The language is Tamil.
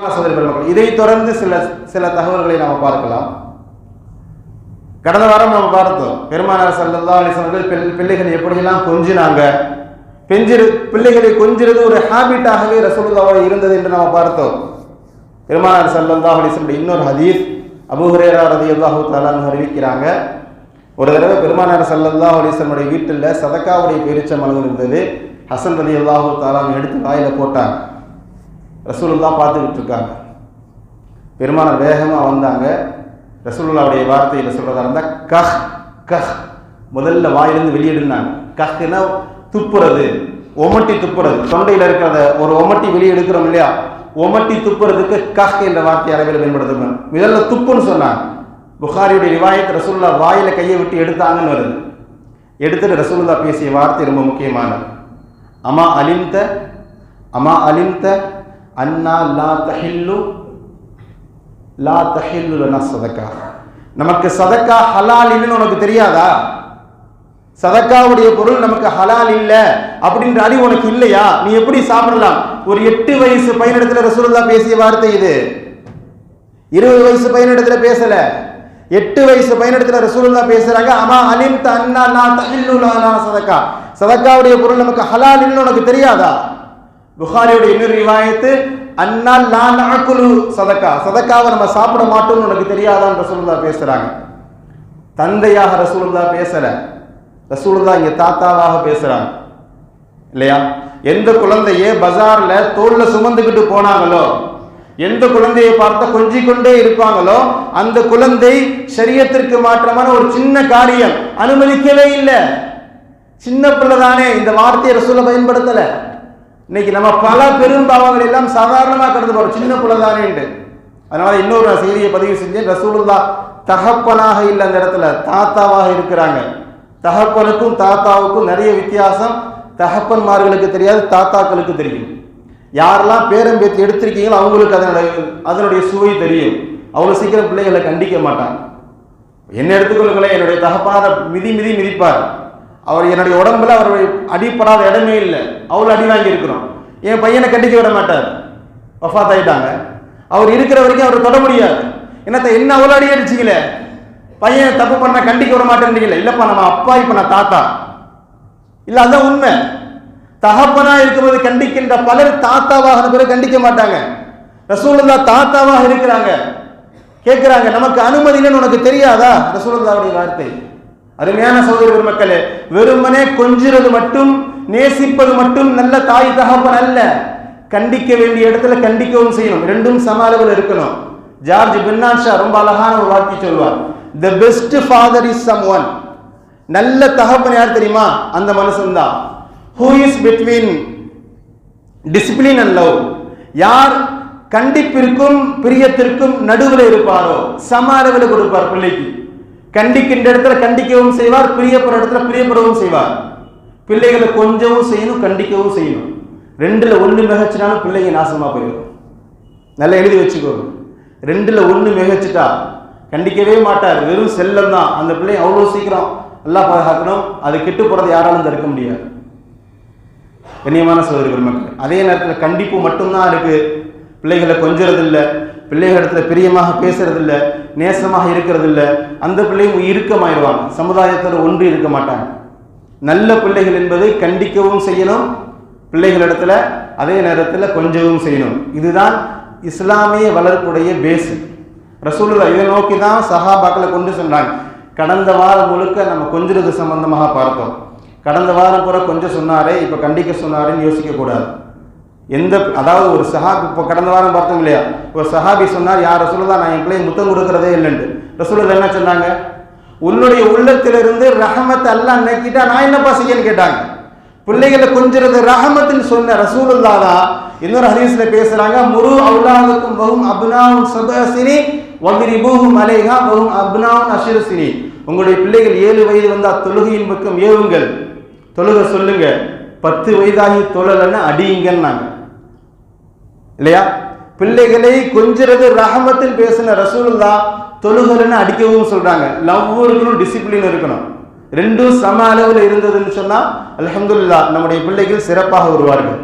சகோதரி பெருமக்கள் இதை தொடர்ந்து சில சில தகவல்களை நாம் பார்க்கலாம். கடந்த வாரம் நாம் பார்த்தோம் பெருமானார் சல்லல்லா அலிசவர்கள் பிள்ளைகள் எப்படியெல்லாம் கொஞ்சினாங்க? பெஞ்சிரு பிள்ளைகளை கொஞ்சிறது ஒரு ஹேபிட்டாகவே ரசூலுல்லாவோட இருந்தது என்று நாம் பார்த்தோம். பெருமானார் சல்லல்லா அலிஸ்வருடைய இன்னொரு ஹதீஸ் அபுஹுரேரா ரதி அல்லாஹூ தாலான்னு அறிவிக்கிறாங்க. ஒரு தடவை பெருமானார் சல்லல்லா அலிஸ்வனுடைய வீட்டில் சதக்காவுடைய பேரிச்ச மனம் இருந்தது. ஹசன் ரதி அல்லாஹூ தாலான்னு எடுத்து வாயில போட்டாங்க. ரசூலுல்லா பார்த்துக்கிட்டு இருக்காங்க. பெருமானார் வேகமாக வந்தாங்க. ரசூலுல்லாவுடைய வார்த்தையில் சொல்கிறதா இருந்தால் கஹ் கஹ். முதல்ல வாயிலிருந்து வெளியிடுனாங்க. கஹ்னா துப்புறது ஒமட்டி துப்புறது. தொண்டையில் இருக்கிறத ஒரு ஒமட்டி வெளியே எடுக்கிறோம் இல்லையா? ஒமட்டி துப்புறதுக்கு கஹ் என்ற வார்த்தை அரபில் பயன்படுத்தணும் முதல்ல துப்புன்னு சொன்னாங்க. புகாரியுடைய ரிவாயத் ரசூல்லா வாயில கையை விட்டு எடுத்தாங்கன்னு வருது. எடுத்துட்டு ரசூல்லா பேசிய வார்த்தை ரொம்ப முக்கியமானது. அமா அலிந்த அமா அலிந்த அன்னா லா தஹில்லு லா தஹில்லு லனா சதக்கா. நமக்கு சதக்கா ஹலால் இல்லைன்னு உனக்கு தெரியாதா? சதக்காவுடைய பொருள் நமக்கு ஹலால் இல்ல அப்படின்ற அறிவு உனக்கு இல்லையா? நீ எப்படி சாப்பிடலாம்? ஒரு எட்டு வயசு பையனிடத்துல ரசூல்லா பேசிய வார்த்தை இது. இருபது வயசு பையனிடத்துல பேசல. எட்டு வயசு பையனிடத்துல ரசூல்லா பேசுறாங்க அம்மா அலிம் அண்ணா நான் தஹில்லு சதக்கா. சதக்காவுடைய பொருள் நமக்கு ஹலால் இல்லைன்னு உனக்கு தெரியாதா? புகாரியோட இன்னொரு ரிவாயத்து அண்ணா நான் அக்குலு சதக்கா. சதக்காவை நம்ம சாப்பிட மாட்டோம்னு உனக்கு தெரியாதான் ரசூலுல்லா பேசுறாங்க. தந்தையாக ரசூலுல்லா பேசல. ரசூலுல்லா இங்க தாத்தாவாக பேசுறாங்க. இல்லையா? எந்த குழந்தையே பஜார்ல தோல்ல சுமந்துக்கிட்டு போனாங்களோ எந்த குழந்தையை பார்த்த கொஞ்சி கொண்டே இருப்பாங்களோ அந்த குழந்தை சரியத்திற்கு மாற்றமான ஒரு சின்ன காரியம் அனுமதிக்கவே இல்லை. சின்ன பிள்ளை தானே இந்த வார்த்தையை ரசூலை பயன்படுத்தலை. இன்னைக்கு நம்ம பல பெரும்பாவங்கள் எல்லாம் சாதாரணமாக கருது போறோம் சின்ன பிள்ளை தானேன்ட்டு அதனால இன்னொரு நான் செய்தியை பதிவு செஞ்சேன். ரசூலுல்லா தகப்பனாக இல்லை அந்த இடத்துல தாத்தாவாக இருக்கிறாங்க. தகப்பனுக்கும் தாத்தாவுக்கும் நிறைய வித்தியாசம். தகப்பன்மார்களுக்கு தெரியாது தாத்தாக்களுக்கு தெரியும். யாரெல்லாம் பேரம்பேத்தி எடுத்திருக்கீங்களோ அவங்களுக்கு அதனுடைய அதனுடைய சுவை தெரியும். அவ்வளோ சீக்கிரம் பிள்ளைகளை கண்டிக்க மாட்டாங்க. என்ன எடுத்துக்கொள்ளுங்களேன் என்னுடைய தகப்பனார மிதி மிதி மிதிப்பார். அவர் என்னுடைய உடம்புல அவர் அடிப்படாத இடமே இல்லை. அவ்வளோ அடி வாங்கியிருக்கிறோம். என் பையனை கண்டிக்க விட மாட்டார். வஃபாத் ஆகிட்டாங்க அவர் இருக்கிற வரைக்கும் அவர் தொட முடியாது. என்னத்த என்ன அவ்வளோ அடி அடிச்சிக்கல பையன் தப்பு பண்ண கண்டிக்க விட மாட்டேன்றீங்களே? இல்லைப்பா நம்ம அப்பா இப்போ நான் தாத்தா. இல்லை அதுதான் உண்மை. தகப்பனா இருக்கும்போது கண்டிக்கின்ற பலர் தாத்தாவாக பிறகு கண்டிக்க மாட்டாங்க. ரசூலுல்லா தாத்தாவாக இருக்கிறாங்க. கேட்குறாங்க நமக்கு அனுமதி இல்லைன்னு உனக்கு தெரியாதா? ரசூலுல்லாவுடைய வார்த்தை. அருமையான சகோதர பெருமக்களே வெறுமனே கொஞ்சிறது மட்டும் நேசிப்பது மட்டும் நல்ல தாய் தகப்பன் அல்ல. கண்டிக்க வேண்டிய இடத்துல கண்டிக்கவும் செய்யணும். ரெண்டும் சம அளவில் இருக்கணும். ஜார்ஜ் பின்னாஷா ரொம்ப அழகான ஒரு வார்த்தை சொல்வார். The best father is someone நல்ல தகப்பன் யார் தெரியுமா? அந்த மனுஷன் தான் who is between discipline and love யார் கண்டிப்பிற்கும் பிரியத்திற்கும் நடுவில் இருப்பாரோ? சம அளவில் கொடுப்பார் பிள்ளைக்கு. கண்டிக்கின்ற இடத்துல கண்டிக்கவும் செய்வார் பிரியப்படுற இடத்துல பிரியப்படவும் செய்வார். பிள்ளைகளை கொஞ்சவும் செய்யணும் கண்டிக்கவும் செய்யணும். ரெண்டுல ஒன்று மிகச்சினாலும் பிள்ளைங்க நாசமா போயிடும். நல்லா எழுதி வச்சுக்கோங்க ரெண்டுல ஒன்று மிகச்சிட்டா கண்டிக்கவே மாட்டார். வெறும் செல்லம் தான் அந்த பிள்ளை அவ்வளோ சீக்கிரம் நல்லா பாதுகாக்கணும். அது கெட்டு போகிறத யாராலும் தடுக்க முடியாது. கண்ணியமான சோதரி பெருமக்கள் அதே நேரத்தில் கண்டிப்பு மட்டும்தான் இருக்கு. பிள்ளைகளை கொஞ்சறதில்லை. பிள்ளைகள் இடத்துல பிரியமாக பேசுறதில்லை. நேசமாக இருக்கிறது இல்லை அந்த பிள்ளையும் இறுக்கமாயிடுவாங்க சமுதாயத்தில் ஒன்று இருக்க மாட்டாங்க நல்ல பிள்ளைகள் என்பதை கண்டிக்கவும் செய்யணும். பிள்ளைகளிடத்துல அதே நேரத்தில் கொஞ்சவும் செய்யணும். இதுதான் இஸ்லாமிய வளர்ப்புடைய பேஸ் ரசூலுல்லா இதை நோக்கி தான் சஹாபாக்களை கொண்டு சொன்னாங்க கடந்த வாரம் முழுக்க நம்ம கொஞ்சிறது சம்பந்தமாக பார்த்தோம். கடந்த வாரம் கூட கொஞ்சம் சொன்னாரே இப்போ கண்டிக்க சொன்னாருன்னு யோசிக்க கூடாது எந்த அதாவது ஒரு சஹா இப்போ கடந்த வாரம் பார்த்தோம் இல்லையா? ஒரு சஹாபி சொன்னார் யார் ரசூலா நான் என் பிள்ளைய முத்தம் கொடுக்கறதே இல்லைன்ட்டு. ரசூலுல்லா என்ன சொன்னாங்க? உன்னுடைய உள்ளத்திலிருந்து ரஹமத் அல்லாஹ் நக்கிட்டா நான் என்னப்பா செய்யன்னு கேட்டாங்க. பிள்ளைகளை கொஞ்சிறது ரஹமத்துன்னு சொன்ன ரசூலுல்லா தான் இன்னொரு ஹதீஸ்ல பேசுறாங்க முரு அவுலாவுக்கும் வகும் அப்னாவும் சபசினி வகிரிபூஹும் அலேகா வகும் அப்னாவும் அஷிரசினி உங்களுடைய பிள்ளைகள் ஏழு வயது வந்தால் தொழுகையின் பக்கம் ஏவுங்கள் தொழுக சொல்லுங்க. பத்து வயதாகி தொழலன்னு அடியுங்கன்னாங்க. இல்லையா? பிள்ளைகளை கொஞ்சிறது ரஹமத்தில் பேசின ரசூலுல்லா தொழுகலன்னு அடிக்கவும் சொல்றாங்க. லவ் இருக்கணும் டிசிப்ளின் இருக்கணும். ரெண்டும் சம அளவில் இருந்ததுன்னு சொன்னா அலமதுல்லா நம்முடைய பிள்ளைகள் சிறப்பாக வருவார்கள்.